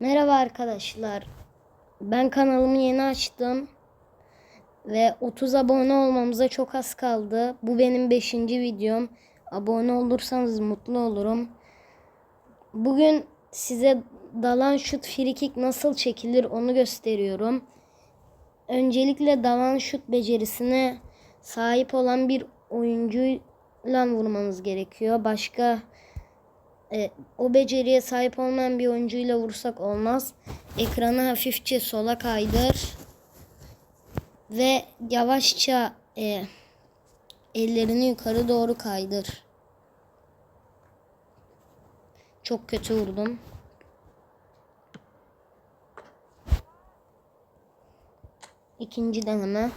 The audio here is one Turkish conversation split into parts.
Merhaba arkadaşlar. Ben kanalımı yeni açtım. Ve 30 abone olmamıza çok az kaldı. Bu benim 5. videom. Abone olursanız mutlu olurum. Bugün size dalan şut frikik nasıl çekilir onu gösteriyorum. Öncelikle dalan şut becerisine sahip olan bir oyuncuyla vurmanız gerekiyor. Başka e, o beceriye sahip olmayan bir oyuncuyla vursak olmaz. Ekranı hafifçe sola kaydır. Ve yavaşça e, ellerini yukarı doğru kaydır. Çok kötü vurdum. İkinci deneme.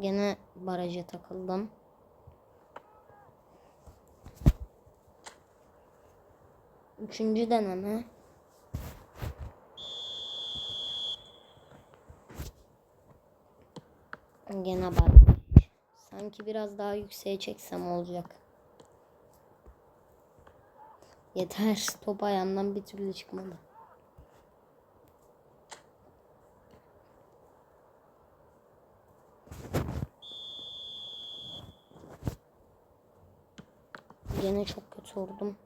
Gene baraja takıldım. Üçüncü deneme. Gene baraj. Sanki biraz daha yükseğe çeksem olacak. Yeter. Top ayağımdan bir türlü çıkmadı. Gene çok kötü vurdum.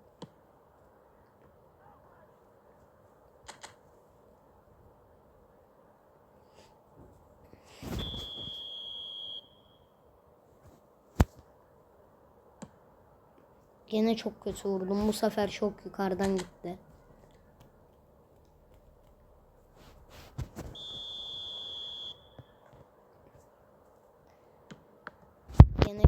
Gene çok kötü vurdum. Bu sefer çok yukarıdan gitti. Gene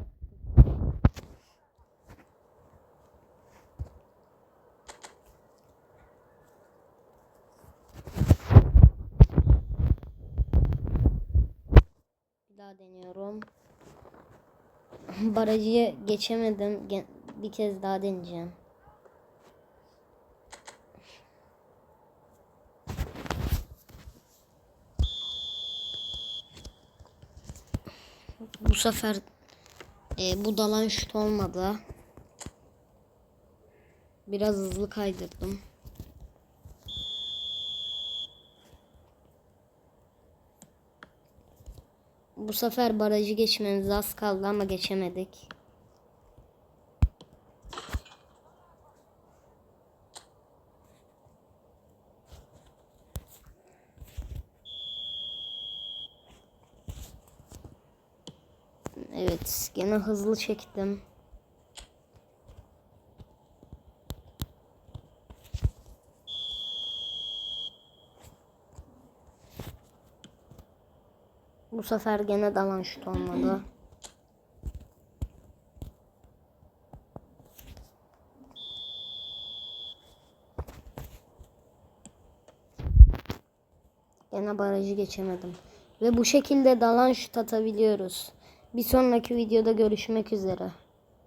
Bir daha deniyorum. Barajı geçemedim. Ge- Bir kez daha deneyeceğim. Bu sefer e, bu dalan şut olmadı. Biraz hızlı kaydırdım. Bu sefer barajı geçmemiz az kaldı ama geçemedik. Evet, gene hızlı çektim. Bu sefer gene dalan şut olmadı. Gene barajı geçemedim. Ve bu şekilde dalan şut atabiliyoruz. Bir sonraki videoda görüşmek üzere.